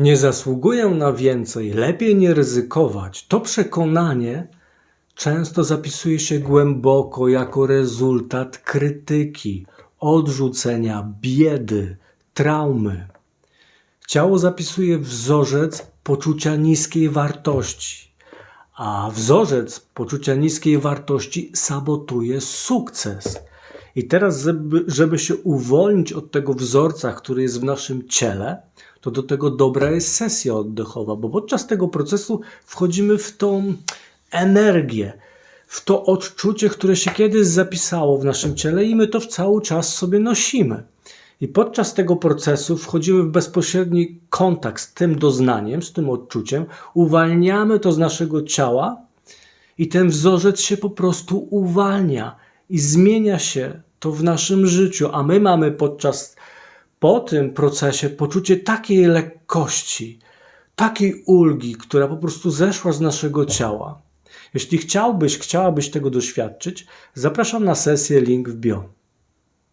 Nie zasługuję na więcej, lepiej nie ryzykować. To przekonanie często zapisuje się głęboko jako rezultat krytyki, odrzucenia, biedy, traumy. Ciało zapisuje wzorzec poczucia niskiej wartości, a wzorzec poczucia niskiej wartości sabotuje sukces. I teraz, żeby, żeby się uwolnić od tego wzorca, który jest w naszym ciele, to do tego dobra jest sesja oddechowa, bo podczas tego procesu wchodzimy w tą energię, w to odczucie, które się kiedyś zapisało w naszym ciele i my to w cały czas sobie nosimy. I podczas tego procesu wchodzimy w bezpośredni kontakt z tym doznaniem, z tym odczuciem, uwalniamy to z naszego ciała i ten wzorzec się po prostu uwalnia i zmienia się to w naszym życiu, a my mamy podczas po tym procesie poczucie takiej lekkości, takiej ulgi, która po prostu zeszła z naszego ciała. Jeśli chciałbyś, chciałabyś tego doświadczyć, zapraszam na sesję link w bio.